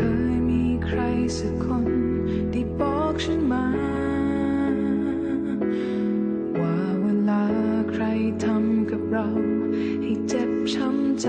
คยมีใครสักคนที่บอกฉันมา ว่าเวลาใครทำกับเราให้เจ็บช้ำใจ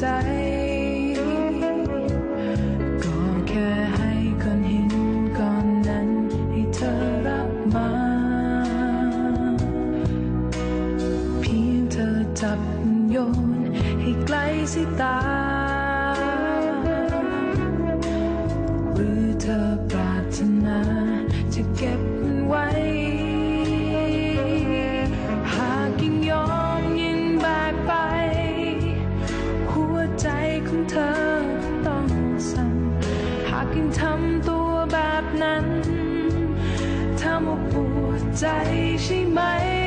ก็แค่ให้ก้อนหินก้อนนั้นให้เธอรับมา เพียงเธอจับโยนให้ไกลสาตา หรือเธอปรารถนาจะเก็บ 我不再心美。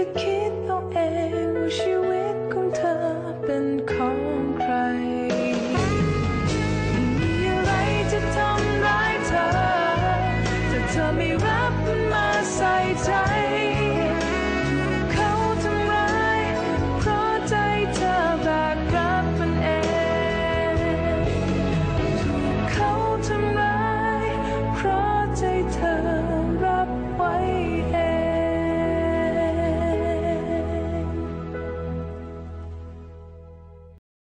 จะคิดเอาเองว่าชีวิตของเธอเป็นของใครไม่มีอะไรจะทำร้ายเธอแต่เธอไม่รับมาใส่ใจ